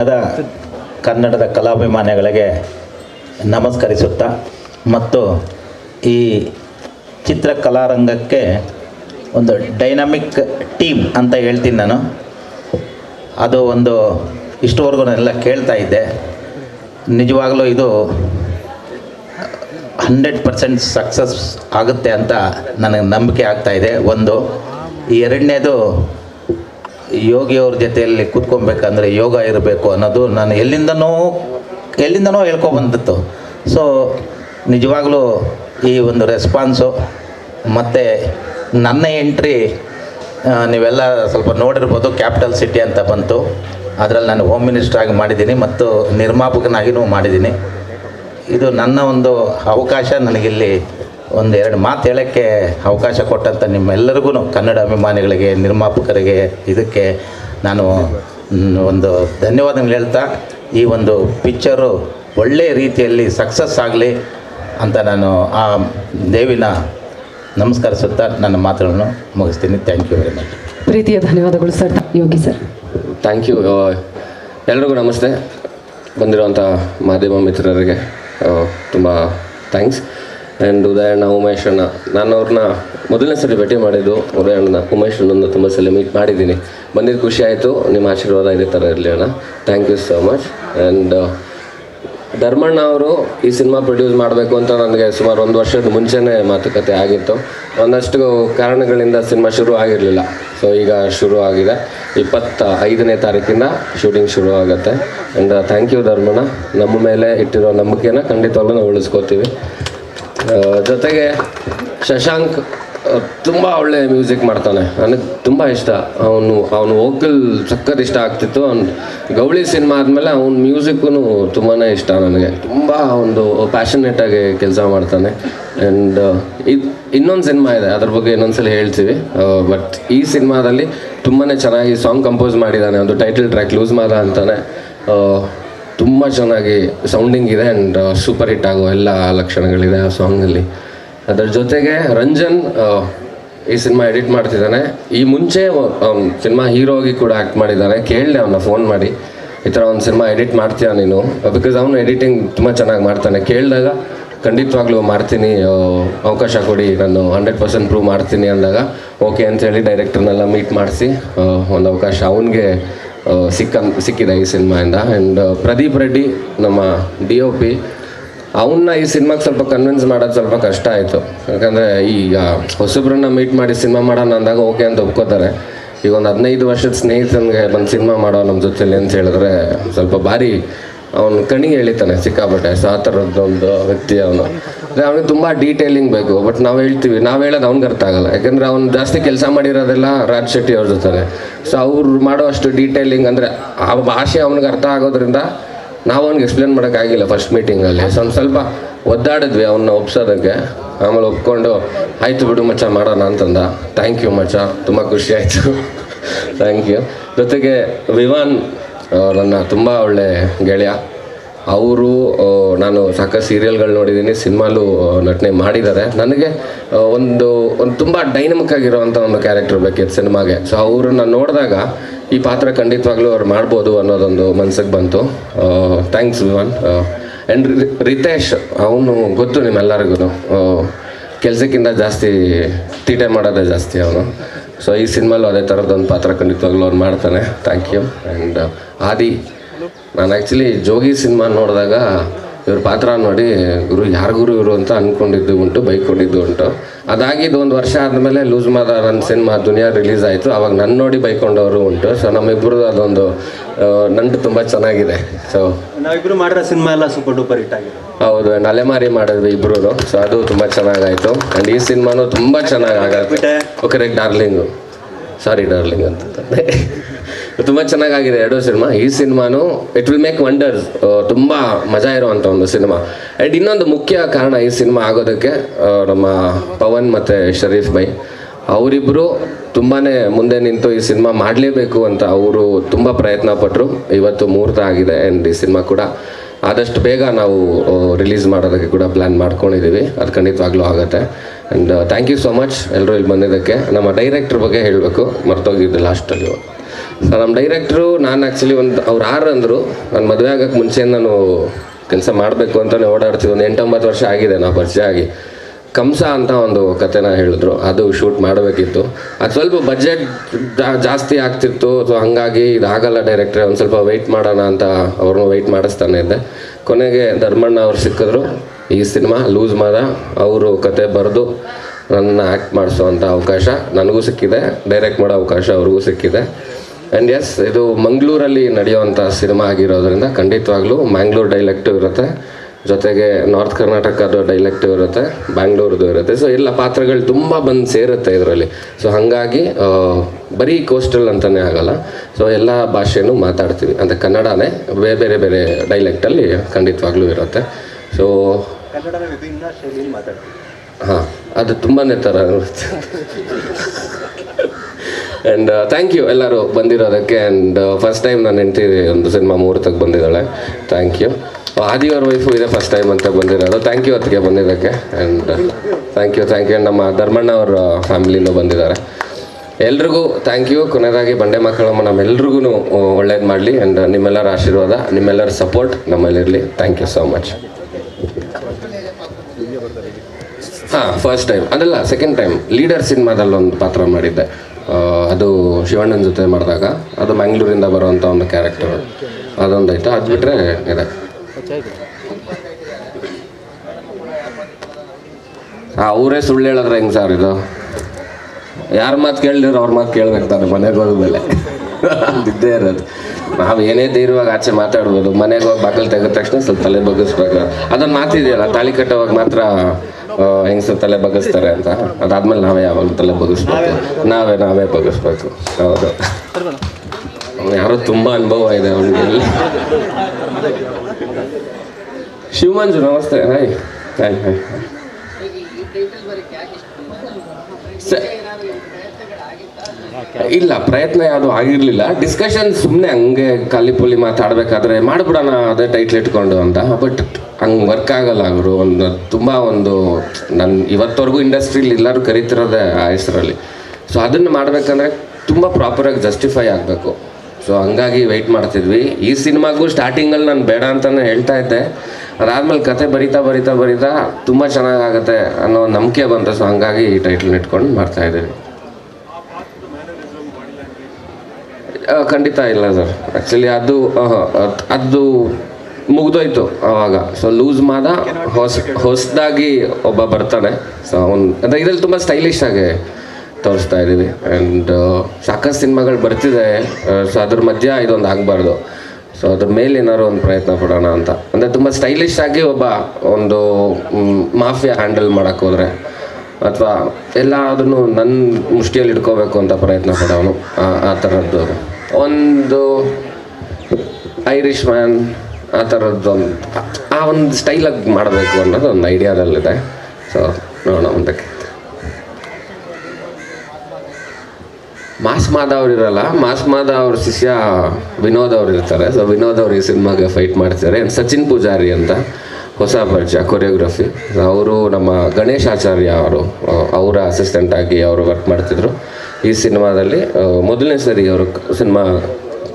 ಅದ ಕನ್ನಡದ ಕಲಾಭಿಮಾನಿಗಳಿಗೆ ನಮಸ್ಕರಿಸುತ್ತಾ ಮತ್ತು ಈ ಚಿತ್ರಕಲಾರಂಗಕ್ಕೆ ಒಂದು ಡೈನಾಮಿಕ್ ಟೀಮ್ ಅಂತ ಹೇಳ್ತೀನಿ ನಾನು. ಅದು ಒಂದು ಇಷ್ಟುವರೆಗೂ ನಾನೆಲ್ಲ ಕೇಳ್ತಾ ಇದ್ದೆ. ನಿಜವಾಗಲೂ ಇದು ಹಂಡ್ರೆಡ್ ಪರ್ಸೆಂಟ್ ಸಕ್ಸಸ್ ಆಗುತ್ತೆ ಅಂತ ನನಗೆ ನಂಬಿಕೆ ಆಗ್ತಾ ಇದೆ. ಒಂದು. ಎರಡನೇದು ಯೋಗಿಯವ್ರ ಜೊತೆಯಲ್ಲಿ ಕೂತ್ಕೊಬೇಕಂದ್ರೆ ಯೋಗ ಇರಬೇಕು ಅನ್ನೋದು ನಾನು ಎಲ್ಲಿಂದನೋ ಎಲ್ಲಿಂದನೋ ಹೇಳ್ಕೊಬಂದಿತ್ತು ಸೊ ನಿಜವಾಗ್ಲೂ ಈ ಒಂದು ರೆಸ್ಪಾನ್ಸು ಮತ್ತು ನನ್ನ ಎಂಟ್ರಿ ನೀವೆಲ್ಲ ಸ್ವಲ್ಪ ನೋಡಿರ್ಬೋದು ಕ್ಯಾಪಿಟಲ್ ಸಿಟಿ ಅಂತ ಬಂತು. ಅದರಲ್ಲಿ ನಾನು ಹೋಮ್ ಮಿನಿಸ್ಟರ್ ಆಗಿ ಮಾಡಿದ್ದೀನಿ ಮತ್ತು ನಿರ್ಮಾಪಕನಾಗಿಯೂ ಮಾಡಿದ್ದೀನಿ. ಇದು ನನ್ನ ಒಂದು ಅವಕಾಶ ನನಗಿಲ್ಲಿ ಒಂದು ಎರಡು ಮಾತು ಹೇಳೋಕ್ಕೆ ಅವಕಾಶ ಕೊಟ್ಟಂಥ ನಿಮ್ಮೆಲ್ಲರಿಗೂ ಕನ್ನಡ ಅಭಿಮಾನಿಗಳಿಗೆ ನಿರ್ಮಾಪಕರಿಗೆ ಇದಕ್ಕೆ ನಾನು ಒಂದು ಧನ್ಯವಾದಗಳು ಹೇಳ್ತಾ ಈ ಒಂದು ಪಿಕ್ಚರು ಒಳ್ಳೆಯ ರೀತಿಯಲ್ಲಿ ಸಕ್ಸಸ್ ಆಗಲಿ ಅಂತ ನಾನು ಆ ದೇವಿನ ನಮಸ್ಕರಿಸುತ್ತಾ ನನ್ನ ಮಾತುಗಳನ್ನು ಮುಗಿಸ್ತೀನಿ. ಥ್ಯಾಂಕ್ ಯು ವೆರಿ ಮಚ್ ಪ್ರೀತಿಯ ಧನ್ಯವಾದಗಳು sir. Yogi sir. Thank you ಎಲ್ರಿಗೂ ನಮಸ್ತೆ. ಬಂದಿರುವಂಥ ಮಾಧ್ಯಮ ಮಿತ್ರರಿಗೆ ತುಂಬ ಥ್ಯಾಂಕ್ಸ್ ಆ್ಯಂಡ್ ಉದಯಣ್ಣ, ಉಮೇಶ್ ಅಣ್ಣ. ನಾನು ಅವ್ರನ್ನ ಮೊದಲನೇ ಸರಿ ಭೇಟಿ ಮಾಡಿದ್ದು ಉದಯಣ್ಣ ಉಮೇಶ್ ಅಣ್ಣನ ತುಂಬ ಸಲ ಮೀಟ್ ಮಾಡಿದ್ದೀನಿ. ಬಂದಿದ್ದು ಖುಷಿ ಆಯಿತು. ನಿಮ್ಮ ಆಶೀರ್ವಾದ ಇದೇ ಥರ ಇರಲಿ ಅಣ್ಣ. Thank you so much and Dharmanna ಅವರು ಈ ಸಿನಿಮಾ ಪ್ರೊಡ್ಯೂಸ್ ಮಾಡಬೇಕು ಅಂತ ನನಗೆ ಸುಮಾರು ಒಂದು ವರ್ಷದ ಮುಂಚೆನೇ ಮಾತುಕತೆ ಆಗಿತ್ತು. ಒಂದಷ್ಟು ಕಾರಣಗಳಿಂದ ಸಿನಿಮಾ ಶುರು ಆಗಿರಲಿಲ್ಲ. ಸೊ ಈಗ ಶುರು ಆಗಿದೆ. ಇಪ್ಪತ್ತ ಐದನೇ ತಾರೀಕಿಂದ ಶೂಟಿಂಗ್ ಶುರು ಆಗುತ್ತೆ. And thank you Dharmanna. ನಮ್ಮ ಮೇಲೆ ಇಟ್ಟಿರೋ ನಂಬಿಕೆನ ಖಂಡಿತವಾಗ್ಲೂ ನಾವು ಉಳಿಸ್ಕೋತೀವಿ. ಜೊತೆಗೆ ಶಶಾಂಕ್ ತುಂಬ ಒಳ್ಳೆ ಮ್ಯೂಸಿಕ್ ಮಾಡ್ತಾನೆ. ನನಗೆ ತುಂಬ ಇಷ್ಟ. ಅವನು ಅವನು ವೋಕಲ್ ಸಕ್ಕತ್ ಇಷ್ಟ ಆಗ್ತಿತ್ತು. ಅವ್ನು ಗೌಳಿ ಸಿನಿಮಾ ಆದಮೇಲೆ ಅವ್ನ ಮ್ಯೂಸಿಕ್ಕೂ ತುಂಬಾ ಇಷ್ಟ ನನಗೆ. ತುಂಬ ಒಂದು ಪ್ಯಾಷನೇಟಾಗಿ ಕೆಲಸ ಮಾಡ್ತಾನೆ. ಆ್ಯಂಡ್ ಇದು, ಇನ್ನೊಂದು ಸಿನಿಮಾ ಇದೆ. ಅದ್ರ ಬಗ್ಗೆ ಇನ್ನೊಂದ್ಸಲ ಹೇಳ್ತೀವಿ. ಬಟ್ ಈ ಸಿನಿಮಾದಲ್ಲಿ ತುಂಬಾ ಚೆನ್ನಾಗಿ ಸಾಂಗ್ ಕಂಪೋಸ್ ಮಾಡಿದ್ದಾನೆ ಒಂದು ಟೈಟಲ್ ಟ್ರ್ಯಾಕ್ ಲೂಸ್ ಮಾರ ಅಂತಾನೆ. ತುಂಬ ಚೆನ್ನಾಗಿ ಸೌಂಡಿಂಗ್ ಇದೆ ಆ್ಯಂಡ್ ಸೂಪರ್ ಹಿಟ್ ಆಗೋ ಎಲ್ಲ ಲಕ್ಷಣಗಳಿದೆ ಆ ಸಾಂಗಲ್ಲಿ ಅದರ ಜೊತೆಗೆ ರಂಜನ್ ಈ ಸಿನಿಮಾ ಎಡಿಟ್ ಮಾಡ್ತಿದ್ದಾನೆ. ಈ ಮುಂಚೆ ಸಿನಿಮಾ ಹೀರೋ ಆಗಿ ಕೂಡ ಆ್ಯಕ್ಟ್ ಮಾಡಿದ್ದಾನೆ. ಕೇಳಿದೆ ಅವನ್ನ ಫೋನ್ ಮಾಡಿ. ಈ ಥರ ಒಂದು ಸಿನಿಮಾ ಎಡಿಟ್ ಮಾಡ್ತೀಯ ನೀನು? ಬಿಕಾಸ್ ಅವನು ಎಡಿಟಿಂಗ್ ತುಂಬ ಚೆನ್ನಾಗಿ ಮಾಡ್ತಾನೆ. ಕೇಳಿದಾಗ ಖಂಡಿತವಾಗ್ಲೂ ಮಾಡ್ತೀನಿ ಅವಕಾಶ ಕೊಡಿ, ನಾನು ಹಂಡ್ರೆಡ್ ಪರ್ಸೆಂಟ್ ಪ್ರೂವ್ ಮಾಡ್ತೀನಿ ಅಂದಾಗ ಓಕೆ ಅಂತೇಳಿ ಡೈರೆಕ್ಟರ್ನೆಲ್ಲ ಮೀಟ್ ಮಾಡಿಸಿ ಒಂದು ಅವಕಾಶ ಅವನಿಗೆ ಸಿಕ್ಕ ಸಿಕ್ಕಿದೆ ಈ ಸಿನಿಮಾಯಿಂದ. ಆ್ಯಂಡ್ ಪ್ರದೀಪ್ ರೆಡ್ಡಿ ನಮ್ಮ ಡಿ ಒ ಪಿ ಅವನ್ನ ಈ ಸಿನಿಮಾಗೆ ಸ್ವಲ್ಪ ಕನ್ವಿನ್ಸ್ ಮಾಡೋದು ಸ್ವಲ್ಪ ಕಷ್ಟ ಆಯಿತು. ಯಾಕಂದರೆ ಈಗ ಹೊಸಬ್ರನ್ನ ಮೀಟ್ ಮಾಡಿ ಸಿನಿಮಾ ಮಾಡೋಣ ಅಂದಾಗ ಓಕೆ ಅಂತ ಒಪ್ಕೋತಾರೆ. ಈಗ ಒಂದು ಹದಿನೈದು ವರ್ಷದ ಸ್ನೇಹಿತನಿಗೆ ಬಂದು ಸಿನಿಮಾ ಮಾಡೋ ನಮ್ಮ ಜೊತೆಲಿ ಅಂತ ಹೇಳಿದ್ರೆ ಸ್ವಲ್ಪ ಭಾರಿ, ಅವನು ಕಣಿಗೆ ಎಳಿತಾನೆ ಸಿಕ್ಕಾಪಟ್ಟೆ. ಸೊ ಆ ಥರದ್ದೊಂದು ವ್ಯಕ್ತಿ ಅವನು. ಅಂದರೆ ಅವನಿಗೆ ತುಂಬ ಡೀಟೇಲಿಂಗ್ ಬೇಕು ಬಟ್ ನಾವು ಹೇಳ್ತೀವಿ, ನಾವು ಹೇಳೋದು ಅವ್ನಿಗೆ ಅರ್ಥ ಆಗಲ್ಲ. ಯಾಕಂದರೆ ಅವ್ನು ಜಾಸ್ತಿ ಕೆಲಸ ಮಾಡಿರೋದೆಲ್ಲ ರಾಜ್ ಶೆಟ್ಟಿ ಅವ್ರ ಜೊತೆ ಸೊ ಅವ್ರು ಮಾಡೋ ಅಷ್ಟು ಡೀಟೇಲಿಂಗ್ ಅಂದರೆ ಆ ಭಾಷೆ ಅವ್ನಿಗೆ ಅರ್ಥ ಆಗೋದ್ರಿಂದ ನಾವು ಅವ್ನಿಗೆ ಎಕ್ಸ್ಪ್ಲೇನ್ ಮಾಡೋಕ್ಕಾಗಿಲ್ಲ ಫಸ್ಟ್ ಮೀಟಿಂಗಲ್ಲಿ ಸೊ ಒಂದು ಸ್ವಲ್ಪ ಒದ್ದಾಡಿದ್ವಿ ಅವನ್ನ ಒಪ್ಸೋದಕ್ಕೆ. ಆಮೇಲೆ ಒಪ್ಕೊಂಡು, ಆಯಿತು ಬಿಡು ಮಚ್ಚ, ಮಾಡೋಣ ಅಂತಂದ. ಥ್ಯಾಂಕ್ ಯು ಮಚ್ಚ, ತುಂಬ ಖುಷಿ ಆಯಿತು. ಥ್ಯಾಂಕ್ ಯು ಜೊತೆಗೆ ವಿವಾನ್ ನನ್ನ ತುಂಬ ಒಳ್ಳೆ ಗೆಳೆಯ. ಅವರು ನಾನು ಸಾಕಷ್ಟು ಸೀರಿಯಲ್ಗಳು ನೋಡಿದ್ದೀನಿ ಸಿನಿಮಾಲು ನಟನೆ ಮಾಡಿದ್ದಾರೆ. ನನಗೆ ಒಂದು ಒಂದು ತುಂಬ ಡೈನಮಿಕ್ ಆಗಿರುವಂಥ ಒಂದು ಕ್ಯಾರೆಕ್ಟರ್ ಬೇಕಿತ್ತು ಸಿನಿಮಾಗೆ. ಸೊ ಅವ್ರನ್ನ ನೋಡಿದಾಗ ಈ ಪಾತ್ರ ಖಂಡಿತವಾಗ್ಲೂ ಅವ್ರು ಮಾಡ್ಬೋದು ಅನ್ನೋದೊಂದು ಮನಸ್ಸಿಗೆ ಬಂತು. ಥ್ಯಾಂಕ್ಸ್ ವಿವನ್ ಆ್ಯಂಡ್ ರಿತೇಶ್, ಅವನು ಗೊತ್ತು ನಿಮ್ಮೆಲ್ಲರಿಗೂ ಕೆಲಸಕ್ಕಿಂತ ಜಾಸ್ತಿ ತೀಟೆ ಮಾಡೋದೇ ಜಾಸ್ತಿ ಅವನು. ಸೊ ಈ ಸಿನಿಮಾಲು ಅದೇ ಥರದ್ದೊಂದು ಪಾತ್ರ ಖಂಡಿತವಾಗ್ಲೂ ಅವ್ನು ಮಾಡ್ತಾನೆ. ಥ್ಯಾಂಕ್ ಯು ಆ್ಯಂಡ್ ಆದಿ ನಾನು ಆ್ಯಕ್ಚುಲಿ ಜೋಗಿ ಸಿನಿಮಾ ನೋಡಿದಾಗ ಇವ್ರ ಪಾತ್ರ ನೋಡಿ ಗುರು ಯಾರು ಗುರು ಇವರು ಅಂತ ಅಂದ್ಕೊಂಡಿದ್ದು ಉಂಟು ಬೈಕೊಂಡಿದ್ದು ಉಂಟು. ಅದಾಗಿದ್ದು ಒಂದು ವರ್ಷ ಆದಮೇಲೆ ಲೂಸ್ ಮಾದ ನನ್ನ ಸಿನಿಮಾ ದುನಿಯಾ ರಿಲೀಸ್ ಆಯಿತು. ಅವಾಗ ನನ್ನ ನೋಡಿ ಬೈಕೊಂಡವರು ಉಂಟು. ಸೊ ನಮ್ಮಿಬ್ಬರದ್ದು ಅದೊಂದು ನಂಟು ತುಂಬ ಚೆನ್ನಾಗಿದೆ. ಸೊ ನಾವಿಬ್ಬರು ಮಾಡಿರೋ ಸಿನಿಮಾ ಎಲ್ಲ ಸೂಪರ್ ಡೂಪರ್ ಹಿಟ್ ಆಗಿದೆ. ಹೌದು ನಲೆಮಾರಿ ಅಲೆಮಾರಿ ಮಾಡಿದ್ವಿ ಇಬ್ಬರು ಸೊ ಅದು ತುಂಬ ಚೆನ್ನಾಗಾಯಿತು. ಆ್ಯಂಡ್ ಈ ಸಿನಿಮಾನು ತುಂಬ ಚೆನ್ನಾಗಿ ಆಗುತ್ತೆ. ಓಕೆ ಡಾರ್ಲಿಂಗು ಸಾರಿ ಡಾರ್ಲಿಂಗ್ ಅಂತ. ತುಂಬ ಚೆನ್ನಾಗಿದೆ ಎರಡೋ ಸಿನಿಮಾ. ಈ ಸಿನಿಮಾನು ಇಟ್ ವಿಲ್ ಮೇಕ್ ವಂಡರ್ಸ್ ತುಂಬ ಮಜಾ ಇರುವಂಥ ಒಂದು ಸಿನಿಮಾ. ಆ್ಯಂಡ್ ಇನ್ನೊಂದು ಮುಖ್ಯ ಕಾರಣ ಈ ಸಿನಿಮಾ ಆಗೋದಕ್ಕೆ ನಮ್ಮ ಪವನ್ ಮತ್ತು ಶರೀಫ್ ಬೈ. ಅವರಿಬ್ಬರು ತುಂಬಾ ಮುಂದೆ ನಿಂತು ಈ ಸಿನಿಮಾ ಮಾಡಲೇಬೇಕು ಅಂತ ಅವರು ತುಂಬ ಪ್ರಯತ್ನ ಪಟ್ಟರು ಇವತ್ತು ಮುಹೂರ್ತ ಆಗಿದೆ ಆ್ಯಂಡ್ ಈ ಸಿನಿಮಾ ಕೂಡ ಆದಷ್ಟು ಬೇಗ ನಾವು ರಿಲೀಸ್ ಮಾಡೋದಕ್ಕೆ ಕೂಡ ಪ್ಲ್ಯಾನ್ ಮಾಡ್ಕೊಂಡಿದ್ದೀವಿ. ಅದು ಖಂಡಿತವಾಗ್ಲೂ ಆಗುತ್ತೆ. And thank you so much ಎಲ್ಲರೂ ಇಲ್ಲಿ ಬಂದಿದ್ದಕ್ಕೆ. ನಮ್ಮ ಡೈರೆಕ್ಟ್ರ್ ಬಗ್ಗೆ ಹೇಳಬೇಕು. ಮರ್ತೋಗಿದ್ದು ಲಾಸ್ಟಲ್ಲಿ ಸೊ ನಮ್ಮ ಡೈರೆಕ್ಟ್ರು, ನಾನು ಆ್ಯಕ್ಚುಲಿ ಒಂದು, ಅವ್ರು ಆರು ಅಂದರು. ನಾನು ಮದುವೆ ಆಗೋಕ್ಕೆ ಮುಂಚೆ ನಾನು ಕೆಲಸ ಮಾಡಬೇಕು ಅಂತಲೇ ಓಡಾಡ್ತೀವಿ ಒಂದು ಎಂಟೊಂಬತ್ತು ವರ್ಷ ಆಗಿದೆ, ನಾವು ಪರಿಚಯ ಆಗಿ. ಕಂಸ ಅಂತ ಒಂದು ಕತೆನ ಹೇಳಿದ್ರು. ಅದು ಶೂಟ್ ಮಾಡಬೇಕಿತ್ತು. ಅದು ಸ್ವಲ್ಪ ಬಜೆಟ್ ಜಾಸ್ತಿ ಆಗ್ತಿತ್ತು. ಸೊ ಹಾಗಾಗಿ ಇದಾಗಲ್ಲ ಡೈರೆಕ್ಟ್ರೆ, ಒಂದು ಸ್ವಲ್ಪ ವೆಯ್ಟ್ ಮಾಡೋಣ ಅಂತ ಅವ್ರನ್ನ ವೆಯ್ಟ್ ಮಾಡಿಸ್ತಾನೆ ಇದ್ದೆ. ಕೊನೆಗೆ ಧರ್ಮಣ್ಣ ಅವ್ರು ಸಿಕ್ಕಿದ್ರು. ಈ ಸಿನಿಮಾ ಲೂಸ್ ಮಾದ ಅವರು ಕತೆ ಬರೆದು ನನ್ನ ಆ್ಯಕ್ಟ್ ಮಾಡಿಸುವಂಥ ಅವಕಾಶ ನನಗೂ ಸಿಕ್ಕಿದೆ. ಡೈರೆಕ್ಟ್ ಮಾಡೋ ಅವಕಾಶ ಅವ್ರಿಗೂ ಸಿಕ್ಕಿದೆ. ಆ್ಯಂಡ್ ಎಸ್ ಇದು ಮಂಗಳೂರಲ್ಲಿ ನಡೆಯುವಂಥ ಸಿನಿಮಾ ಆಗಿರೋದ್ರಿಂದ ಖಂಡಿತವಾಗ್ಲೂ ಮ್ಯಾಂಗ್ಳೂರ್ ಡೈಲೆಕ್ಟು ಇರುತ್ತೆ. ಜೊತೆಗೆ ನಾರ್ತ್ ಕರ್ನಾಟಕದ ಡೈಲೆಕ್ಟು ಇರುತ್ತೆ ಬ್ಯಾಂಗ್ಳೂರ್ದು ಇರುತ್ತೆ. ಸೊ ಎಲ್ಲ ಪಾತ್ರಗಳು ತುಂಬ ಬಂದು ಸೇರುತ್ತೆ ಇದರಲ್ಲಿ. ಸೊ ಹಾಗಾಗಿ ಬರೀ ಕೋಸ್ಟಲ್ ಅಂತಲೇ ಆಗಲ್ಲ. ಸೊ ಎಲ್ಲ ಭಾಷೆನೂ ಮಾತಾಡ್ತೀವಿ. ಅಂದರೆ ಕನ್ನಡನೇ ಬೇರೆ ಬೇರೆ ಬೇರೆ ಡೈಲೆಕ್ಟಲ್ಲಿ ಖಂಡಿತವಾಗ್ಲೂ ಇರುತ್ತೆ. ಸೊ ಹಾಂ ಅದು ತುಂಬಾ ಥರ ಇರುತ್ತೆ. ಆ್ಯಂಡ್ ಥ್ಯಾಂಕ್ ಯು ಎಲ್ಲರೂ ಬಂದಿರೋದಕ್ಕೆ. ಆ್ಯಂಡ್ ಫಸ್ಟ್ ಟೈಮ್ ನಾನು ಹೆಂಡ್ತಿ ಒಂದು ಸಿನಿಮಾ ಮುಹೂರ್ತಕ್ಕೆ ಬಂದಿದ್ದಾಳೆ. ಥ್ಯಾಂಕ್ ಯು ಆದಿಯವರ ವೈಫು ಇದೆ ಫಸ್ಟ್ ಟೈಮ್ ಅಂತ ಬಂದಿರೋದು. ಥ್ಯಾಂಕ್ ಯು ಅದಕ್ಕೆ ಬಂದಿದ್ದಕ್ಕೆ. And thank you thank you ನಮ್ಮ ಧರ್ಮಣ್ಣ ಅವರ ಫ್ಯಾಮಿಲಿನೂ ಬಂದಿದ್ದಾರೆ. ಎಲ್ರಿಗೂ ಥ್ಯಾಂಕ್ ಯು ಕೊನೆಯದಾಗಿ ಬಂಡೆ ಮಕ್ಕಳಮ್ಮ ನಮ್ಮೆಲ್ರಿಗೂ ಒಳ್ಳೇದು ಮಾಡಲಿ. ಆ್ಯಂಡ್ ನಿಮ್ಮೆಲ್ಲರ ಆಶೀರ್ವಾದ, ನಿಮ್ಮೆಲ್ಲರ ಸಪೋರ್ಟ್ ನಮ್ಮಲ್ಲಿರಲಿ. ಥ್ಯಾಂಕ್ ಯು ಸೋ ಮಚ್ ಹಾಂ ಫಸ್ಟ್ ಟೈಮ್ ಅದಲ್ಲ ಸೆಕೆಂಡ್ ಟೈಮ್ ಲೀಡರ್ ಸಿನಿಮಾದಲ್ಲಿ ಒಂದು ಪಾತ್ರ ಮಾಡಿದ್ದೆ. ಅದು ಶಿವಣ್ಣನ ಜೊತೆ ಮಾಡಿದಾಗ, ಅದು ಮ್ಯಾಂಗ್ಳೂರಿಂದ ಬರುವಂಥ ಒಂದು ಕ್ಯಾರೆಕ್ಟರ್ ಅದೊಂದಾಯ್ತು. ಅದು ಬಿಟ್ಟರೆ ಇದೆ. ಅವರೇ ಸುಳ್ಳು ಹೇಳಿದ್ರೆ ಹೆಂಗೆ ಸರ್ ಇದು? ಯಾರ ಮಾತು ಕೇಳಿದ್ರು ಅವ್ರ ಮಾತು ಕೇಳ್ಬೇಕು ತಾನೆ, ಮನೆಗೆ ಹೋದ್ಮೇಲೆ. ಇದ್ದೇ ಇರೋದು. ನಾವು ಏನೇ ಧೈರ್ಯವಾಗಿ ಆಚೆ ಮಾತಾಡ್ಬೋದು, ಮನೆಗೆ ಹೋಗಿ ಬಾಗಿಲು ತೆಗೆದ ತಕ್ಷಣ ಸ್ವಲ್ಪ ತಲೆ ಬಗ್ಗಿಸ್ಬೇಕು. ಅದೊಂದು ಮಾತಿದೆಯಲ್ಲ, ತಾಳಿ ಕಟ್ಟೋವಾಗ ಮಾತ್ರ ಹೆಂಗಸ ತಲೆ ಬಗ್ಗಿಸ್ತಾರೆ ಅಂತ. ಅದಾದ್ಮೇಲೆ ನಾವೇ ಯಾವಾಗಲೂ ತಲೆ ಬಗ್ಗಿಸ್ಬೇಕು. ನಾವೇ ನಾವೇ ಬಗ್ಗಿಸ್ಬೇಕು. ಹೌದು. ಯಾರೋ ತುಂಬ ಅನುಭವ ಇದೆ ಅವನಿಗೆ ಶಿವಮಂಜು, ನಮಸ್ತೆ. ಹಾಯ್. ಹಾಯ್ ಹಾಯ್ ಸ- ಇಲ್ಲ ಪ್ರಯತ್ನ ಯಾವುದು ಆಗಿರಲಿಲ್ಲ. ಡಿಸ್ಕಷನ್ ಸುಮ್ಮನೆ ಹಂಗೆ ಖಾಲಿ ಪುಲಿ ಮಾತಾಡಬೇಕಾದ್ರೆ ಮಾಡ್ಬಿಡೋಣ ಅದೇ ಟೈಟ್ಲ್ ಇಟ್ಕೊಂಡು ಅಂತ. ಬಟ್ ಹಂಗೆ ವರ್ಕ್ ಆಗಲ್ಲ ಅವರು ಒಂದು ತುಂಬ ಒಂದು ನನ್ನ ಇವತ್ತವರೆಗೂ ಇಂಡಸ್ಟ್ರೀಲಿ ಎಲ್ಲರೂ ಕರಿತಿರೋದೇ ಆ ಹೆಸರಲ್ಲಿ. ಸೊ ಅದನ್ನು ಮಾಡಬೇಕಂದ್ರೆ ತುಂಬ ಪ್ರಾಪರಾಗಿ ಜಸ್ಟಿಫೈ ಆಗಬೇಕು. ಸೊ ಹಂಗಾಗಿ ವೆಯ್ಟ್ ಮಾಡ್ತಿದ್ವಿ. ಈ ಸಿನಿಮಾಗೂ ಸ್ಟಾರ್ಟಿಂಗಲ್ಲಿ ನಾನು ಬೇಡ ಅಂತಲೇ ಹೇಳ್ತಾ ಇದ್ದೆ. ಅದಾದ್ಮೇಲೆ ಕತೆ ಬರಿತಾ ಬರಿತಾ ಬರಿತಾ ತುಂಬ ಚೆನ್ನಾಗಾಗತ್ತೆ ಅನ್ನೋ ನಂಬಿಕೆ ಬಂತು ಸೊ ಹಂಗಾಗಿ ಈ ಟೈಟಲ್ ಇಟ್ಕೊಂಡು ಮಾಡ್ತಾ ಇದ್ದೀವಿ. ಖಂಡಿತ ಇಲ್ಲ ಸರ್ ಆ್ಯಕ್ಚುಲಿ ಅದು ಅದ್- ಅದು ಮುಗ್ದೋಯ್ತು ಆವಾಗ ಸೊ ಲೂಸ್ ಮಾದ ಹೊಸ ಹೊಸದಾಗಿ ಒಬ್ಬ ಬರ್ತಾನೆ. ಸೊ ಅವ್ನು ಅಂದರೆ ಇದ್ರಲ್ಲಿ ತುಂಬ ಸ್ಟೈಲಿಶ್ ಆಗಿ ತೋರಿಸ್ತಾ ಇದ್ದೀವಿ. ಆ್ಯಂಡ್ ಸಾಕಷ್ಟು ಸಿನಿಮಾಗಳು ಬರ್ತಿದೆ. ಸೊ ಅದ್ರ ಮಧ್ಯ ಇದೊಂದು ಆಗಬಾರ್ದು. ಸೊ ಅದ್ರ ಮೇಲೆ ಏನಾದ್ರು ಒಂದು ಪ್ರಯತ್ನ ಪಡೋಣ ಅಂತ. ಅಂದರೆ ತುಂಬ ಸ್ಟೈಲಿಶ್ ಆಗಿ ಒಬ್ಬ ಒಂದು ಮಾಫಿಯಾ ಹ್ಯಾಂಡಲ್ ಮಾಡೋಕ್ಕೆ ಹೋದರೆ ಅಥವಾ ಎಲ್ಲ ಅದನ್ನು ನನ್ನ ಮುಷ್ಟಿಯಲ್ಲಿ ಇಟ್ಕೋಬೇಕು ಅಂತ ಪ್ರಯತ್ನ ಪಡೋನು. ಆ- ಥರದ್ದು ಒಂದು ಐರಿಷ್ ಮ್ಯಾನ್ ಆ ಥರದ್ದೊಂದು ಆ ಒಂದು ಸ್ಟೈಲಾಗಿ ಮಾಡಬೇಕು ಅನ್ನೋದು ಒಂದು ಐಡಿಯಾದಲ್ಲಿದೆ ಸೊ ನೋಡೋಣ ಮುಂದಕ್ಕೆ ಮಾಸ್ ಮಾದ ಅವ್ರು ಇರಲ್ಲ ಮಾಸ್ ಮಾದ ಅವ್ರ ಶಿಷ್ಯ ವಿನೋದ್ ಅವ್ರು ಇರ್ತಾರೆ ಸೊ ವಿನೋದ್ ಅವ್ರು ಈ ಸಿನಿಮಾಗೆ ಫೈಟ್ ಮಾಡ್ತಾರೆ ಆ್ಯಂಡ್ ಸಚಿನ್ ಪೂಜಾರಿ ಅಂತ ಹೊಸ ಪರಿಚಯ ಕೊರಿಯೋಗ್ರಫಿ ಅವರು ನಮ್ಮ ಗಣೇಶ್ ಆಚಾರ್ಯ ಅವರು, ಅವರ ಅಸಿಸ್ಟೆಂಟ್ ಆಗಿ ಅವರು ವರ್ಕ್ ಮಾಡ್ತಿದ್ರು. ಈ ಸಿನಿಮಾದಲ್ಲಿ ಮೊದಲನೇ ಸರಿ ಅವರು ಸಿನಿಮಾ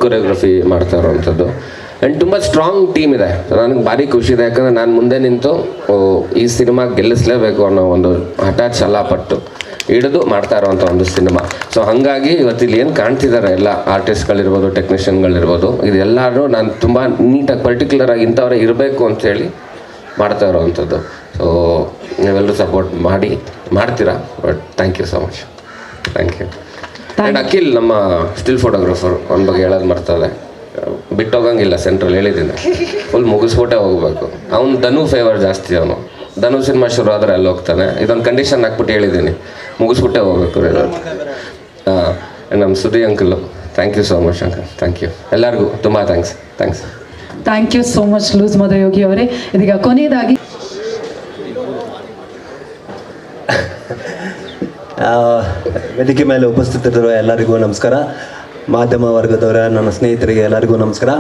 ಕೊರಿಯೋಗ್ರಫಿ ಮಾಡ್ತಾ ಇರೋವಂಥದ್ದು. ಆ್ಯಂಡ್ ತುಂಬ ಸ್ಟ್ರಾಂಗ್ ಟೀಮ್ ಇದೆ. ನನಗೆ ಭಾರಿ ಖುಷಿ ಇದೆ. ಯಾಕಂದರೆ ನಾನು ಮುಂದೆ ನಿಂತು ಈ ಸಿನಿಮಾ ಗೆಲ್ಲಿಸಲೇಬೇಕು ಅನ್ನೋ ಒಂದು ಹಠ ಛಲ ಪಟ್ಟು ಹಿಡಿದು ಮಾಡ್ತಾ ಇರೋವಂಥ ಒಂದು ಸಿನಿಮಾ. ಸೊ ಹಾಗಾಗಿ ಇವತ್ತಿಲ್ಲಿ ಏನು ಕಾಣ್ತಿದ್ದಾರೆ ಎಲ್ಲ ಆರ್ಟಿಸ್ಟ್ಗಳಿರ್ಬೋದು ಟೆಕ್ನಿಷಿಯನ್ಗಳಿರ್ಬೋದು ಇದೆಲ್ಲರೂ ನಾನು ತುಂಬ ನೀಟಾಗಿ ಪರ್ಟಿಕ್ಯುಲರ್ ಆಗಿ ಇಂಥವ್ರೆ ಇರಬೇಕು ಅಂತೇಳಿ ಮಾಡ್ತಾ ಇರೋವಂಥದ್ದು. ಸೊ ನೀವೆಲ್ಲರೂ ಸಪೋರ್ಟ್ ಮಾಡಿ ಮಾಡ್ತೀರಾ? But thank you so much thank you and Akhil ನಮ್ಮ ಸ್ಟಿಲ್ ಫೋಟೋಗ್ರಾಫರ್ ಅವನ ಬಗ್ಗೆ ಹೇಳೋದು ಮರ್ತದೆ ಬಿಟ್ಟೋಗಂಗಿಲ್ಲ ಸೆಂಟ್ರಲ್ ಹೇಳಿದ್ದೀನಿ. ಫುಲ್ ಮುಗಿಸ್ಬಿಟ್ಟೆ ಹೋಗ್ಬೇಕು. ಅವ್ನು ಧನು ಫೇವರ್ ಜಾಸ್ತಿ ಅವನು. ಧನು ಸಿನಿಮಾ ಶುರು ಆದರೆ ಅಲ್ಲಿ ಹೋಗ್ತಾನೆ. ಇದೊಂದು ಕಂಡೀಷನ್ ಹಾಕ್ಬಿಟ್ಟು ಹೇಳಿದ್ದೀನಿ. ಮುಗಿಸ್ಬಿಟ್ಟೆ ಹೋಗ್ಬೇಕು ಹಾಂ ನಮ್ಮ Sudhi uncle thank you so much uncle thank you ಎಲ್ಲರಿಗೂ ತುಂಬ thanks thanks thank you so much loose Madayogi ಅವರೇ. ಇದೀಗ ಕೊನೆಯದಾಗಿ ವೇದಿಕೆ ಮೇಲೆ ಉಪಸ್ಥಿತರಿರುವ ಎಲ್ಲರಿಗೂ ನಮಸ್ಕಾರ. ಮಾಧ್ಯಮ ವರ್ಗದವರ ನನ್ನ ಸ್ನೇಹಿತರಿಗೆ ಎಲ್ಲರಿಗೂ ನಮಸ್ಕಾರ.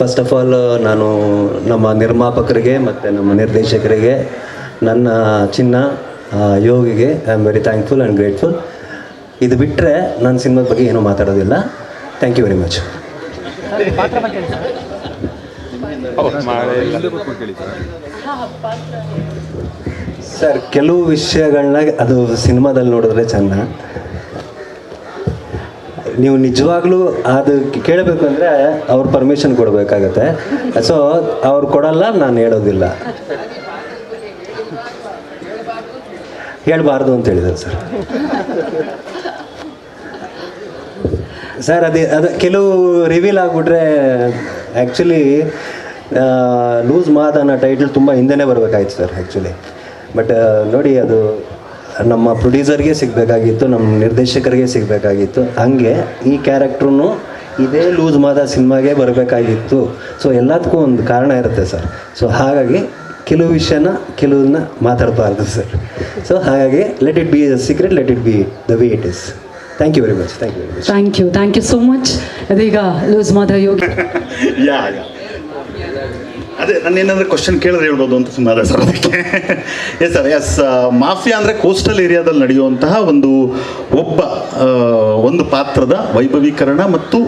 ಫಸ್ಟ್ ಆಫ್ ಆಲ್ ನಾನು ನಮ್ಮ ನಿರ್ಮಾಪಕರಿಗೆ ಮತ್ತು ನಮ್ಮ ನಿರ್ದೇಶಕರಿಗೆ ನನ್ನ ಚಿನ್ನ ಯೋಗಿಗೆ I am very thankful and grateful ಇದು ಬಿಟ್ಟರೆ ನಾನು ಸಿನಿಮಾದ ಬಗ್ಗೆ ಏನೂ ಮಾತಾಡೋದಿಲ್ಲ. Thank you very much sir ಕೆಲವು ವಿಷಯಗಳನ್ನ ಅದು ಸಿನಿಮಾದಲ್ಲಿ ನೋಡಿದ್ರೆ ಚೆನ್ನ. ನೀವು ನಿಜವಾಗ್ಲೂ ಅದು ಕೇಳಬೇಕು ಅಂದರೆ ಅವ್ರ ಪರ್ಮಿಷನ್ ಕೊಡಬೇಕಾಗತ್ತೆ. ಸೊ ಅವ್ರು ಕೊಡಲ್ಲ, ನಾನು ಹೇಳೋದಿಲ್ಲ. ಹೇಳಬಾರ್ದು ಅಂತ ಹೇಳಿದ್ರು ಸರ್. ಸರ್, ಅದೇ, ಅದು, ಕೆಲವು ರಿವೀಲ್ ಆಗಿಬಿಟ್ರೆ ಆ್ಯಕ್ಚುಲಿ ಲೂಸ್ ಮಾತನ್ನ ಟೈಟಲ್ ತುಂಬ ಹಿಂದೆನೇ ಬರಬೇಕಾಯ್ತು ಸರ್ ಆ್ಯಕ್ಚುಲಿ ಬಟ್ ನೋಡಿ ಅದು ನಮ್ಮ ಪ್ರೊಡ್ಯೂಸರ್ಗೆ ಸಿಗಬೇಕಾಗಿತ್ತು ನಮ್ಮ ನಿರ್ದೇಶಕರಿಗೆ ಸಿಗಬೇಕಾಗಿತ್ತು. ಹಂಗೆ ಈ ಕ್ಯಾರೆಕ್ಟ್ರೂ ಇದೇ ಲೂಸ್ ಮಾದ ಸಿನಿಮಾಗೆ ಬರಬೇಕಾಗಿತ್ತು. ಸೊ ಎಲ್ಲದಕ್ಕೂ ಒಂದು ಕಾರಣ ಇರುತ್ತೆ ಸರ್. ಸೊ ಹಾಗಾಗಿ ಕೆಲವು ವಿಷಯನ ಕೆಲವನ್ನ ಮಾತಾಡಬಾರ್ದು ಸರ್. ಸೊ ಹಾಗಾಗಿ let it be secret let it be the way it is thank you very much thank you very much thank you thank you so much ಅದೀಗ loose Mada Yogi. Yeah yeah ಅದೇ, ನಾನು ಏನಾದರೂ question ಕೇಳಿದ್ರೆ ಹೇಳ್ಬೋದು ಅಂತ ಸುಮ್ಮನೆ sir ಅದಕ್ಕೆ. Yes sir yes mafia ಅಂದರೆ ಕೋಸ್ಟಲ್ ಏರಿಯಾದಲ್ಲಿ ನಡೆಯುವಂತಹ ಒಂದು ಒಬ್ಬ ಒಂದು ಪಾತ್ರದ ವೈಭವೀಕರಣ ಮತ್ತು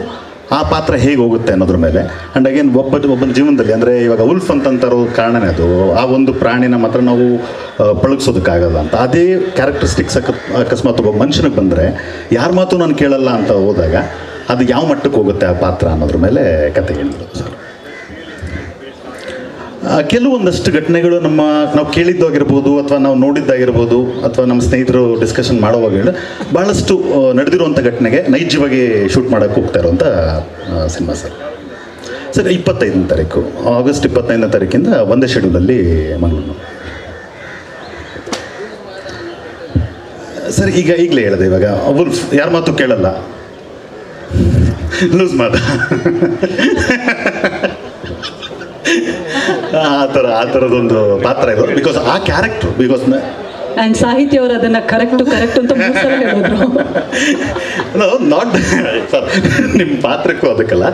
ಆ ಪಾತ್ರ ಹೇಗೆ ಹೋಗುತ್ತೆ ಅನ್ನೋದ್ರ ಮೇಲೆ. ಆ್ಯಂಡ್ ಅಗೇನ್ ಒಬ್ಬ, ಒಬ್ಬನ ಜೀವನದಲ್ಲಿ, ಅಂದರೆ ಇವಾಗ ಉಲ್ಫ್ ಅಂತಂತಾರೋ ಕಾರಣನೇ ಅದು, ಆ ಒಂದು ಪ್ರಾಣಿನ ಮಾತ್ರ ನಾವು ಪಳಗಿಸೋದಕ್ಕಾಗಲ್ಲ ಅಂತ. ಅದೇ ಕ್ಯಾರೆಕ್ಟರಿಸ್ಟಿಕ್ಸ್ ಅಕ ಅಕಸ್ಮಾತ್ ಒಬ್ಬ ಮನುಷ್ಯನಿಗೆ ಬಂದರೆ, ಯಾರ ಮಾತು ನಾನು ಕೇಳಲ್ಲ ಅಂತ ಹೋದಾಗ, ಅದು ಯಾವ ಮಟ್ಟಕ್ಕೆ ಹೋಗುತ್ತೆ ಆ ಪಾತ್ರ ಅನ್ನೋದ್ರ ಮೇಲೆ ಕತೆ ಹೇಳಿದ್ರು ಸರ್ ಕೆಲವೊಂದಷ್ಟು ಘಟನೆಗಳು ನಮ್ಮ ನಾವು ಕೇಳಿದ್ದಾಗಿರ್ಬೋದು ಅಥವಾ ನಾವು ನೋಡಿದ್ದಾಗಿರ್ಬೋದು ಅಥವಾ ನಮ್ಮ ಸ್ನೇಹಿತರು ಡಿಸ್ಕಷನ್ ಮಾಡುವಾಗ ಹೇಳಿ ಭಾಳಷ್ಟು ನಡೆದಿರುವಂಥ ಘಟನೆಗೆ ನೈಜವಾಗಿ ಶೂಟ್ ಮಾಡೋಕ್ಕೆ ಹೋಗ್ತಾ ಇರುವಂಥ ಸಿನಿಮಾ ಸರ್. ಸರ್, ಇಪ್ಪತ್ತೈದನೇ ತಾರೀಕು ಆಗಸ್ಟ್ ಇಪ್ಪತ್ತೈದನೇ ತಾರೀಕಿಂದ ಒಂದೇ ಶೆಡ್ಯೂಲಲ್ಲಿ ಮಂಗಳೂರು. ಸರ್, ಈಗ ಈಗಲೇ ಹೇಳಿದೆ ಇವಾಗ ಉಲ್ಫ್ ಯಾರ ಮಾತು ಕೇಳಲ್ಲ? ಲೂಸ್ ಮಾತ? ಆ ಥರ ಆ ಥರದೊಂದು ಪಾತ್ರ ಇದು ಬಿಕಾಸ್ ಆ ಕ್ಯಾರೆಕ್ಟ್ರು ಬಿಕಾಸ್ ಆ್ಯಂಡ್ ಸಾಹಿತ್ಯ ಅವರು ಅದನ್ನು ಕರೆಕ್ಟು ಕರೆಕ್ಟ್ ಅಂತ ಹೇಳಿದ್ರು. ನಾಟ್ ಸರ್ ನಿಮ್ಮ ಪಾತ್ರಕ್ಕೂ ಅದಕ್ಕಲ್ಲ.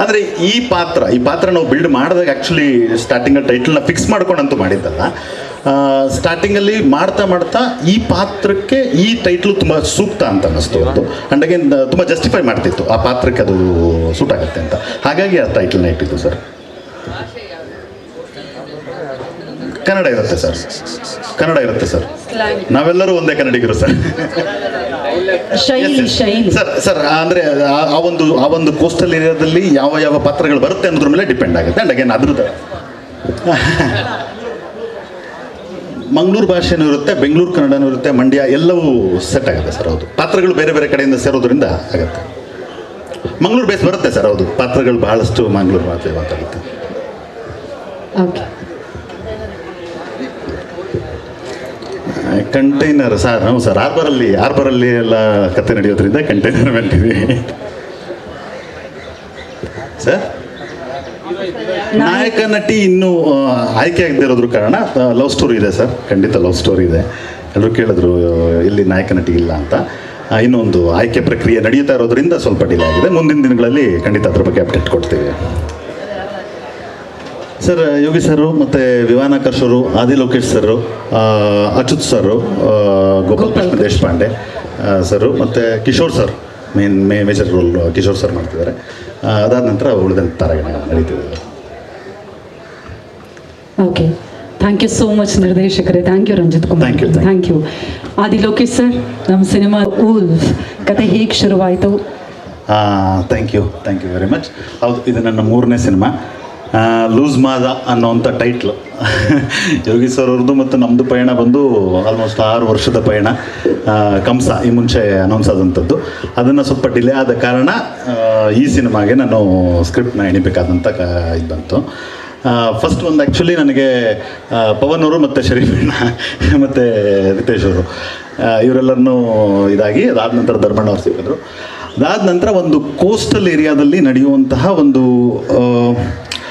ಆದರೆ ಈ ಪಾತ್ರ ಈ ಪಾತ್ರ ನಾವು ಬಿಲ್ಡ್ ಮಾಡಿದಾಗ ಆ್ಯಕ್ಚುಲಿ ಸ್ಟಾರ್ಟಿಂಗಲ್ಲಿ ಟೈಟಲ್ನ ಫಿಕ್ಸ್ ಮಾಡ್ಕೊಂಡಂತೂ ಮಾಡಿದ್ದಲ್ಲ. ಸ್ಟಾರ್ಟಿಂಗಲ್ಲಿ ಮಾಡ್ತಾ ಮಾಡ್ತಾ ಈ ಪಾತ್ರಕ್ಕೆ ಈ ಟೈಟ್ಲು ತುಂಬ ಸೂಕ್ತ ಅಂತ ಅನ್ನಿಸ್ತು ಅದು ಆ್ಯಂಡ್ ಅಗೇನ್ ತುಂಬ ಜಸ್ಟಿಫೈ ಮಾಡ್ತಿತ್ತು. ಆ ಪಾತ್ರಕ್ಕೆ ಅದು ಸೂಟ್ ಆಗುತ್ತೆ ಅಂತ. ಹಾಗಾಗಿ ಆ ಟೈಟ್ಲನ್ನ ಇಟ್ಟಿದ್ದು ಸರ್ ಕನ್ನಡ ಇರುತ್ತೆ ಸರ್. ಕನ್ನಡ ಇರುತ್ತೆ ಸರ್. ನಾವೆಲ್ಲರೂ ಒಂದೇ ಕನ್ನಡಿಗರು ಸರ್. ಸರ್ ಸರ್ ಅಂದ್ರೆ ಆ- ಒಂದು ಆ ಒಂದು ಕೋಸ್ಟಲ್ ಏರಿಯಾದಲ್ಲಿ ಯಾವ ಯಾವ ಪಾತ್ರಗಳು ಬರುತ್ತೆ ಅನ್ನೋದ್ರ ಮೇಲೆ ಡಿಪೆಂಡ್ ಆಗುತ್ತೆ. ಅಂಡ್ ಅಗೇನ್ ಅದ್ರದ್ದು. ಮಂಗಳೂರು ಭಾಷೆನೂ ಇರುತ್ತೆ ಬೆಂಗಳೂರು ಕನ್ನಡನೂ ಇರುತ್ತೆ ಮಂಡ್ಯ ಎಲ್ಲವೂ ಸೆಟ್ ಆಗುತ್ತೆ ಸರ್ ಹೌದು. ಪಾತ್ರಗಳು ಬೇರೆ ಬೇರೆ ಕಡೆಯಿಂದ ಸೇರೋದ್ರಿಂದ ಆಗುತ್ತೆ. ಮಂಗಳೂರು ಬೇಸ್ ಬರುತ್ತೆ ಸರ್ ಹೌದು. ಪಾತ್ರಗಳು ಬಹಳಷ್ಟು ಮಂಗಳೂರು ಮಾತ್ರ ಮಾತಾಡುತ್ತೆ ಓಕೆ ಕಂಟೈನರ್ ಸರ್ ಹ್ಞೂ ಸರ್ ಆರ್ಬರಲ್ಲಿ ಆರ್ಬರಲ್ಲಿ ಎಲ್ಲ ಕತೆ ನಡೆಯೋದ್ರಿಂದ ಕಂಟೈನರ್ ಬಂದಿದೆ. ಸರ್ ನಾಯಕ ನಟಿ ಇನ್ನೂ ಆಯ್ಕೆ ಆಗದೆ ಇರೋದ್ರ ಕಾರಣ ಲವ್ ಸ್ಟೋರಿ ಇದೆ ಸರ್ ಖಂಡಿತ ಲವ್ ಸ್ಟೋರಿ ಇದೆ. ಎಲ್ಲರೂ ಕೇಳಿದ್ರು ಇಲ್ಲಿ ನಾಯಕ ನಟಿ ಇಲ್ಲ ಅಂತ. ಇನ್ನೊಂದು ಆಯ್ಕೆ ಪ್ರಕ್ರಿಯೆ ನಡೀತಾ ಇರೋದ್ರಿಂದ ಸ್ವಲ್ಪ ಡಿಲೇ ಆಗಿದೆ. ಮುಂದಿನ ದಿನಗಳಲ್ಲಿ ಖಂಡಿತ ಅದ್ರ ಬಗ್ಗೆ ಅಪ್ಡೇಟ್ ಕೊಡ್ತೀವಿ. ಸರ್ ಯೋಗಿ ಸರ್ ಮತ್ತು ವಿವಾನಾಕರ್ sir Adi Lokesh sir Achyut sir Gopalakrishna Gopal Krishna Deshpande sir ಮತ್ತು ಕಿಶೋರ್ ಸರ್ ಮೇನ್ ಮೇ ಮೇಜರ್ ರೋಲ್ ಕಿಶೋರ್ ಸರ್ ಮಾಡ್ತಿದ್ದಾರೆ. ಅದಾದ ನಂತರ ಉಳಿದಂಥ ತಾರಾಗಣ okay thank you so much ನಿರ್ದೇಶಕರೇ. Thank you Ranjith Kumar. Thank you Adi Lokesh sir ನಮ್ಮ cinema wolf ಕತೆ ಹೇಗೆ ಶುರುವಾಯಿತು? Thank you thank you very much ಹೌದು ಇದು ನನ್ನ ಮೂರನೇ ಸಿನಿಮಾ. ಲೂಸ್ ಮಾದ ಅನ್ನೋವಂಥ ಟೈಟ್ಲ್ ಯೋಗಿ ಸರ್ ಅವ್ರದ್ದು ಮತ್ತು ನಮ್ಮದು ಪಯಣ ಬಂದು ಆಲ್ಮೋಸ್ಟ್ ಆರು ವರ್ಷದ ಪಯಣ. ಕಂಸ ಈ ಮುಂಚೆ ಅನೌನ್ಸ್ ಆದಂಥದ್ದು. ಅದನ್ನು ಸ್ವಲ್ಪ ಡಿಲೇ ಆದ ಕಾರಣ ಈ ಸಿನಿಮಾಗೆ ನಾನು ಸ್ಕ್ರಿಪ್ಟ್ನ ಎಣಿಬೇಕಾದಂಥ ಕ, ಇದು ಬಂತು. ಫಸ್ಟ್ ಒಂದು ಆ್ಯಕ್ಚುಲಿ ನನಗೆ ಪವನ್ ಅವರು ಮತ್ತು ಶರೀಫಣ್ಣ ಮತ್ತು ರಿತೇಶ್ ಅವರು ಇವರೆಲ್ಲರನ್ನೂ ಇದಾಗಿ ಅದಾದ ನಂತರ ಧರ್ಮಣ್ಣ ಅವರು ಸಿಕ್ಕಿದ್ರು. ಅದಾದ ನಂತರ ಒಂದು ಕೋಸ್ಟಲ್ ಏರಿಯಾದಲ್ಲಿ ನಡೆಯುವಂತಹ ಒಂದು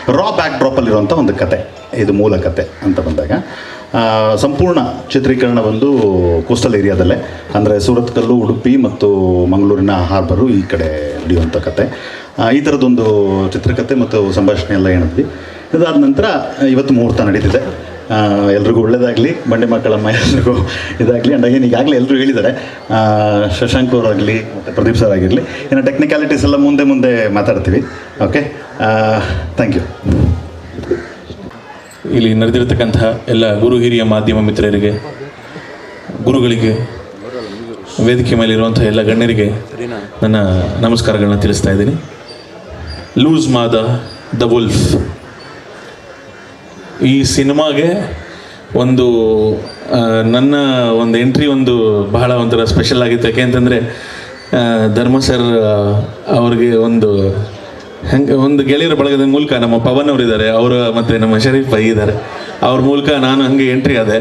ರಾ ಬ್ಯಾಕ್ ಡ್ರಾಪಲ್ಲಿರುವಂಥ ಒಂದು ಕತೆ. ಇದು ಮೂಲ ಕತೆ ಅಂತ ಬಂದಾಗ. ಸಂಪೂರ್ಣ ಚಿತ್ರೀಕರಣ ಬಂದು ಕೋಸ್ಟಲ್ ಏರಿಯಾದಲ್ಲೇ. ಅಂದರೆ ಸೂರತ್ಕಲ್ಲು ಉಡುಪಿ ಮತ್ತು ಮಂಗಳೂರಿನ ಹಾರ್ಬರು ಈ ಕಡೆ ನಡೆಯುವಂಥ ಕತೆ. ಈ ಥರದ್ದೊಂದು ಚಿತ್ರಕಥೆ ಮತ್ತು ಸಂಭಾಷಣೆ ಎಲ್ಲ ಹೇಳಿದ್ವಿ ಇದಾದ ನಂತರ ಇವತ್ತು ಮುಹೂರ್ತ ನಡೀತಿದೆ. ಎಲ್ರಿಗೂ ಒಳ್ಳೇದಾಗಲಿ, ಬಂಡೆ ಮಕ್ಕಳಮ್ಮ ಎಲ್ರಿಗೂ ಇದಾಗಲಿ. ಆ್ಯಂಡ್ ಅಗೇನ್ ಈಗಾಗಲೇ ಎಲ್ಲರೂ ಹೇಳಿದ್ದಾರೆ ಶಶಾಂಕ್ ಅವರಾಗಲಿ, ಮತ್ತು ಪ್ರದೀಪ್ ಸರ್ ಆಗಿರಲಿ. ಇನ್ನು ಟೆಕ್ನಿಕಾಲಿಟೀಸ್ ಎಲ್ಲ ಮುಂದೆ ಮುಂದೆ ಮಾತಾಡ್ತೀವಿ. ಓಕೆ ಥ್ಯಾಂಕ್ ಯು ಇಲ್ಲಿ ನಡೆದಿರತಕ್ಕಂತಹ ಎಲ್ಲ ಗುರು, ಹಿರಿಯ ಮಾಧ್ಯಮ ಮಿತ್ರರಿಗೆ, ಗುರುಗಳಿಗೆ, ವೇದಿಕೆ ಮೇಲಿರುವಂಥ ಎಲ್ಲ ಗಣ್ಯರಿಗೆ ನನ್ನ ನಮಸ್ಕಾರಗಳನ್ನ ತಿಳಿಸ್ತಾ ಇದ್ದೀನಿ. Loose Mada the wolf. ಈ ಸಿನಿಮಾಗೆ ಒಂದು ನನ್ನ ಒಂದು ಎಂಟ್ರಿ ಒಂದು ಬಹಳ ಒಂಥರ ಸ್ಪೆಷಲ್ ಆಗಿತ್ತು. ಯಾಕೆ ಅಂತಂದರೆ ಧರ್ಮ ಸರ್ ಅವ್ರಿಗೆ ಒಂದು, ಹೆಂಗೆ, ಒಂದು ಗೆಳೆಯರ ಬಳಗದ ಮೂಲಕ ನಮ್ಮ ಪವನ್ ಅವರಿದ್ದಾರೆ. ಅವರು ಮತ್ತು ನಮ್ಮ ಶರೀಫ್ ಭಾಯಿ ಇದ್ದಾರೆ. ಅವ್ರ ಮೂಲಕ ನಾನು ಹಂಗೆ ಎಂಟ್ರಿ ಆದೆ.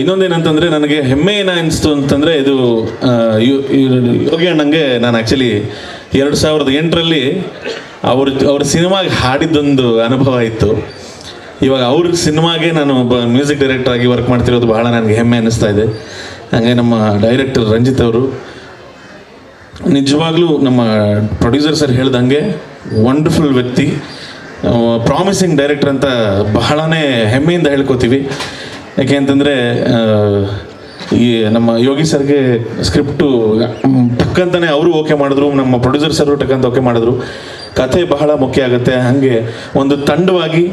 ಇನ್ನೊಂದೇನಂತಂದರೆ ನನಗೆ ಹೆಮ್ಮೆ ಏನ ಅನಿಸ್ತು ಅಂತಂದರೆ ಇದು ಯೋಗಿ ಅಣ್ಣಂಗೆ ನಾನು ಆ್ಯಕ್ಚುಲಿ ಎರಡು ಸಾವಿರದ ಎಂಟರಲ್ಲಿ ಅವ್ರ ಅವ್ರ ಸಿನಿಮಾಗೆ ಹಾಡಿದ್ದೊಂದು ಅನುಭವ ಇತ್ತು. ಇವಾಗ ಅವ್ರ ಸಿನಿಮಾಗೆ ನಾನು ಒಬ್ಬ ಮ್ಯೂಸಿಕ್ ಡೈರೆಕ್ಟರ್ ಆಗಿ ವರ್ಕ್ ಮಾಡ್ತಿರೋದು ಬಹಳ ನನಗೆ ಹೆಮ್ಮೆ ಅನ್ನಿಸ್ತಾ ಇದೆ. ಹಾಗೆ ನಮ್ಮ ಡೈರೆಕ್ಟರ್ ರಂಜಿತ್ ಅವರು, ನಿಜವಾಗ್ಲೂ ನಮ್ಮ ಪ್ರೊಡ್ಯೂಸರ್ ಸರ್ ಹೇಳ್ದಂಗೆ ವಂಡರ್ಫುಲ್ ವ್ಯಕ್ತಿ. ಪ್ರಾಮಿಸಿಂಗ್ ಡೈರೆಕ್ಟರ್ ಅಂತ ಬಹಳನೇ ಹೆಮ್ಮೆಯಿಂದ ಹೇಳ್ಕೊತೀವಿ. ಯಾಕೆ ಅಂತಂದರೆ ಈ ನಮ್ಮ ಯೋಗಿ ಸರ್ಗೆ ಸ್ಕ್ರಿಪ್ಟು ಟಕ್ಕಂತಾನೆ ಅವರು ಓಕೆ ಮಾಡಿದ್ರು, ನಮ್ಮ ಪ್ರೊಡ್ಯೂಸರ್ ಸರ್ ಟಕ್ಕಂತ ಓಕೆ ಮಾಡಿದ್ರು. ಕಥೆ ಬಹಳ ಮುಖ್ಯ ಆಗುತ್ತೆ. ಹಾಗೆ ಒಂದು ತಂಡವಾಗಿ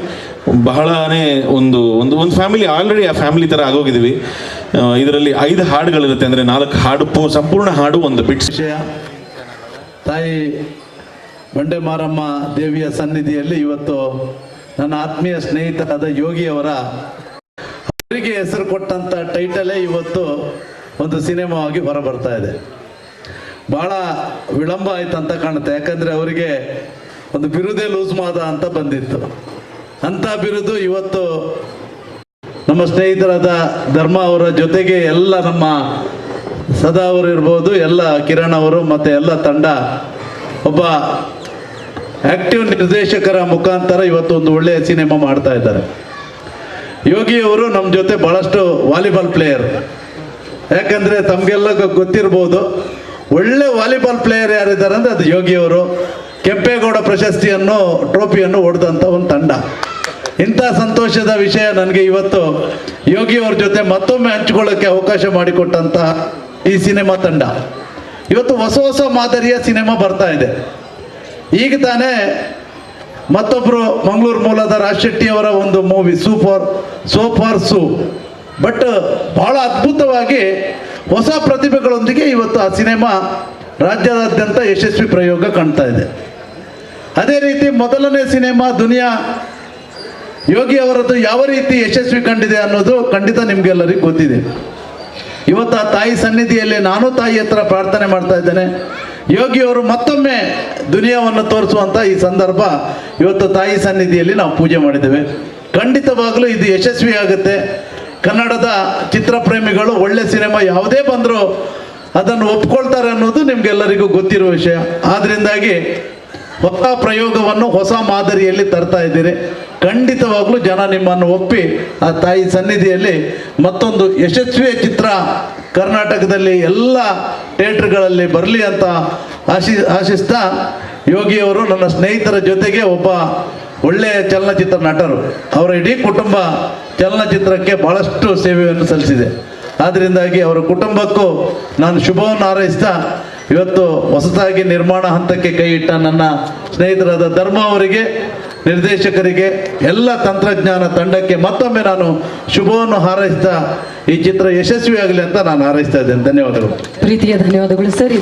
ಬಹಳನೇ ಒಂದು ಒಂದು ಒಂದು ಫ್ಯಾಮಿಲಿ ಆಲ್ರೆಡಿ ಆ ಫ್ಯಾಮಿಲಿ ಥರ ಆಗೋಗಿದ್ದೀವಿ. ಇದರಲ್ಲಿ ಐದು ಹಾಡುಗಳಿರುತ್ತೆ. ಅಂದರೆ ನಾಲ್ಕು ಹಾಡು, ಪೂ, ಸಂಪೂರ್ಣ ಹಾಡು ಒಂದು ಬಿಟ್. ವಿಷಯ, ತಾಯಿ ಬಂಡೆ ಮಾರಮ್ಮ ದೇವಿಯ ಸನ್ನಿಧಿಯಲ್ಲಿ ಇವತ್ತು ನನ್ನ ಆತ್ಮೀಯ ಸ್ನೇಹಿತರಾದ ಯೋಗಿಯವರ ಅವರಿಗೆ ಹೆಸರು ಕೊಟ್ಟಂತ ಟೈಟಲೇ ಇವತ್ತು ಒಂದು ಸಿನಿಮಾವಾಗಿ ಹೊರಬರ್ತಾ ಇದೆ. ಬಹಳ ವಿಳಂಬ ಆಯ್ತು ಅಂತ ಕಾಣುತ್ತೆ. ಯಾಕಂದ್ರೆ ಅವರಿಗೆ ಒಂದು ಬಿರುದೇ ಲೂಸ್ ಮಾದ ಅಂತ ಬಂದಿತ್ತು. ಅಂತ ಬಿರುದು ಇವತ್ತು ನಮ್ಮ ಸ್ನೇಹಿತರಾದ ಧರ್ಮ ಅವರ ಜೊತೆಗೆ ಎಲ್ಲ ನಮ್ಮ ಸದಾ ಅವರು ಇರ್ಬೋದು, ಎಲ್ಲ ಕಿರಣ್ ಅವರು ಮತ್ತೆ ಎಲ್ಲ ತಂಡ ಒಬ್ಬ ಆಕ್ಟಿವ್ ನಿರ್ದೇಶಕರ ಮುಖಾಂತರ ಇವತ್ತು ಒಂದು ಒಳ್ಳೆಯ ಸಿನಿಮಾ ಮಾಡ್ತಾ ಇದ್ದಾರೆ. ಯೋಗಿ ಅವರು ನಮ್ಮ ಜೊತೆ ಬಹಳಷ್ಟು ವಾಲಿಬಾಲ್ ಪ್ಲೇಯರ್ ಯಾಕಂದ್ರೆ ತಮಗೆಲ್ಲ ಗೊತ್ತಿರ್ಬೋದು ಒಳ್ಳೆ ವಾಲಿಬಾಲ್ ಪ್ಲೇಯರ್ ಯಾರಿದ್ದಾರೆ ಅಂದ್ರೆ ಅದು ಯೋಗಿಯವರು. ಕೆಂಪೇಗೌಡ ಪ್ರಶಸ್ತಿಯನ್ನು, ಟ್ರೋಫಿಯನ್ನು ಹೊಡೆದಂಥ ಒಂದು ತಂಡ. ಇಂಥ ಸಂತೋಷದ ವಿಷಯ ನನಗೆ ಇವತ್ತು ಯೋಗಿಯವ್ರ ಜೊತೆ ಮತ್ತೊಮ್ಮೆ ಹಂಚಿಕೊಳ್ಳೋಕ್ಕೆ ಅವಕಾಶ ಮಾಡಿಕೊಟ್ಟಂತಹ ಈ ಸಿನಿಮಾ ತಂಡ. ಇವತ್ತು ಹೊಸ ಹೊಸ ಮಾದರಿಯ ಸಿನಿಮಾ ಬರ್ತಾ ಇದೆ. ಈಗ ತಾನೇ ಮತ್ತೊಬ್ಬರು ಮಂಗಳೂರು ಮೂಲದ ರಾಜ್ ಶೆಟ್ಟಿಯವರ ಒಂದು ಮೂವಿ ಸೂಪರ್ ಸೂಪರ್ ಸೂ ಬಟ್ ಬಹಳ ಅದ್ಭುತವಾಗಿ ಹೊಸ ಪ್ರತಿಭೆಗಳೊಂದಿಗೆ ಇವತ್ತು ಆ ಸಿನಿಮಾ ರಾಜ್ಯದಾದ್ಯಂತ ಯಶಸ್ವಿ ಪ್ರಯೋಗ ಕಾಣ್ತಾ ಇದೆ. ಅದೇ ರೀತಿ ಮೊದಲನೇ ಸಿನಿಮಾ ದುನಿಯಾ ಯೋಗಿ ಅವರದ್ದು ಯಾವ ರೀತಿ ಯಶಸ್ವಿ ಕಂಡಿದೆ ಅನ್ನೋದು ಖಂಡಿತ ನಿಮ್ಗೆಲ್ಲರಿಗೂ ಗೊತ್ತಿದೆ. ಇವತ್ತು ಆ ತಾಯಿ ಸನ್ನಿಧಿಯಲ್ಲಿ ನಾನು ತಾಯಿ ಹತ್ರ ಪ್ರಾರ್ಥನೆ ಮಾಡ್ತಾ ಇದ್ದೇನೆ. ಯೋಗಿಯವರು ಮತ್ತೊಮ್ಮೆ ದುನಿಯಾವನ್ನು ತೋರಿಸುವಂಥ ಈ ಸಂದರ್ಭ ಇವತ್ತು ತಾಯಿ ಸನ್ನಿಧಿಯಲ್ಲಿ ನಾವು ಪೂಜೆ ಮಾಡಿದ್ದೇವೆ. ಖಂಡಿತವಾಗಲೂ ಇದು ಯಶಸ್ವಿ ಆಗುತ್ತೆ ಕನ್ನಡದ ಚಿತ್ರಪ್ರೇಮಿಗಳು, ಒಳ್ಳೆ ಸಿನಿಮಾ ಯಾವುದೇ ಬಂದರೂ ಅದನ್ನು ಒಪ್ಕೊಳ್ತಾರೆ ಅನ್ನೋದು ನಿಮಗೆಲ್ಲರಿಗೂ ಗೊತ್ತಿರುವ ವಿಷಯ. ಆದ್ರಿಂದಾಗಿ ಹೊಸ ಪ್ರಯೋಗವನ್ನು ಹೊಸ ಮಾದರಿಯಲ್ಲಿ ತರ್ತಾ ಇದ್ದೀರಿ. ಖಂಡಿತವಾಗ್ಲೂ ಜನ ನಿಮ್ಮನ್ನು ಒಪ್ಪಿ ಆ ತಾಯಿ ಸನ್ನಿಧಿಯಲ್ಲಿ ಮತ್ತೊಂದು ಯಶಸ್ವಿಯ ಚಿತ್ರ ಕರ್ನಾಟಕದಲ್ಲಿ ಎಲ್ಲ ಥಿಯೇಟ್ರ್ಗಳಲ್ಲಿ ಬರಲಿ ಅಂತ ಆಶಿ, ಆಶಿಸ್ತಾ ಯೋಗಿಯವರು ನನ್ನ ಸ್ನೇಹಿತರ ಜೊತೆಗೆ ಒಬ್ಬ ಒಳ್ಳೆಯ ಚಲನಚಿತ್ರ ನಟರು. ಅವರ ಇಡೀ ಕುಟುಂಬ ಚಲನಚಿತ್ರಕ್ಕೆ ಬಹಳಷ್ಟು ಸೇವೆಯನ್ನು ಸಲ್ಲಿಸಿದೆ. ಆದ್ದರಿಂದಾಗಿ ಅವರ ಕುಟುಂಬಕ್ಕೂ ನಾನು ಶುಭವನ್ನು ಹಾರೈಸ್ತಾ ಇವತ್ತು ಹೊಸದಾಗಿ ನಿರ್ಮಾಣ ಹಂತಕ್ಕೆ ಕೈ ಇಟ್ಟ ನನ್ನ ಸ್ನೇಹಿತರಾದ ಧರ್ಮ ಅವರಿಗೆ, ನಿರ್ದೇಶಕರಿಗೆ, ಎಲ್ಲ ತಂತ್ರಜ್ಞಾನ ತಂಡಕ್ಕೆ ಮತ್ತೊಮ್ಮೆ ನಾನು ಶುಭವನ್ನು ಹಾರೈಸ್ತಾ ಈ ಚಿತ್ರ ಯಶಸ್ವಿಯಾಗಲಿ ಅಂತ ನಾನು ಹಾರೈಸ್ತಾ ಇದ್ದೇನೆ. ಧನ್ಯವಾದಗಳು. ಪ್ರೀತಿಯ ಧನ್ಯವಾದಗಳು ಸರಿ.